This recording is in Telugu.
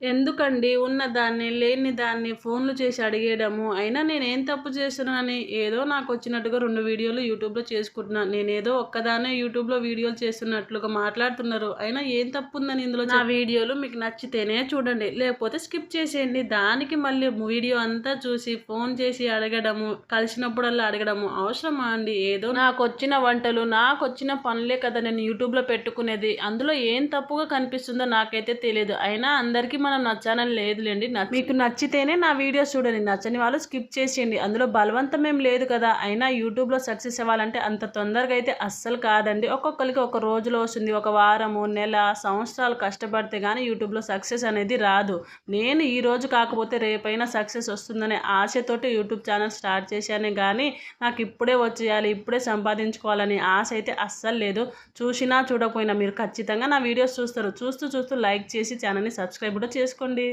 ఎందుకండి? ఉన్న దాన్ని లేని దాన్ని ఫోన్లు చేసి అడిగేయడము? అయినా నేనేం తప్పు చేస్తున్నానని ఏదో నాకు వచ్చినట్టుగా రెండు వీడియోలు యూట్యూబ్లో చేసుకుంటున్నాను నేనేదో ఒక్కదానే యూట్యూబ్లో వీడియోలు చేస్తున్నట్లుగా మాట్లాడుతున్నారు. అయినా ఏం తప్పు ఉందని ఇందులో నా వీడియోలు మీకు నచ్చితేనే చూడండి. లేకపోతే స్కిప్ చేసేయండి. దానికి మళ్ళీ వీడియో అంతా చూసి ఫోన్ చేసి అడగడము కలిసినప్పుడల్లా అడగడము అవసరమా అండి? ఏదో నాకు వచ్చిన వంటలు నాకు వచ్చిన పనులే కదా నేను యూట్యూబ్లో పెట్టుకునేది. అందులో ఏం తప్పుగా కనిపిస్తుందో నాకైతే తెలియదు అయినా అందరికీ మనం నచ్చానని లేదులేండి మీకు నచ్చితేనే నా వీడియోస్ చూడండి నచ్చని వాళ్ళు స్కిప్ చేసేయండి. అందులో బలవంతం ఏం లేదు కదా అయినా యూట్యూబ్లో సక్సెస్ అవ్వాలంటే అంత తొందరగా అయితే అస్సలు కాదండి. ఒక్కొక్కరికి ఒక రోజులో వస్తుంది ఒక వారము నెల సంవత్సరాలు కష్టపడితే కానీ యూట్యూబ్లో సక్సెస్ అనేది రాదు. నేను ఈ రోజు కాకపోతే రేపైనా సక్సెస్ వస్తుందనే ఆశతోటి యూట్యూబ్ ఛానల్ స్టార్ట్ చేశానే కానీ నాకు ఇప్పుడే వచ్చేయాలి ఇప్పుడే సంపాదించుకోవాలని ఆశ అయితే అస్సలు లేదు. చూసినా చూడకపోయినా మీరు ఖచ్చితంగా నా వీడియోస్ చూస్తారు. చూస్తూ చూస్తూ లైక్ చేసి ఛానల్ని సబ్స్క్రైబ్ కూడా చేసుకోండి.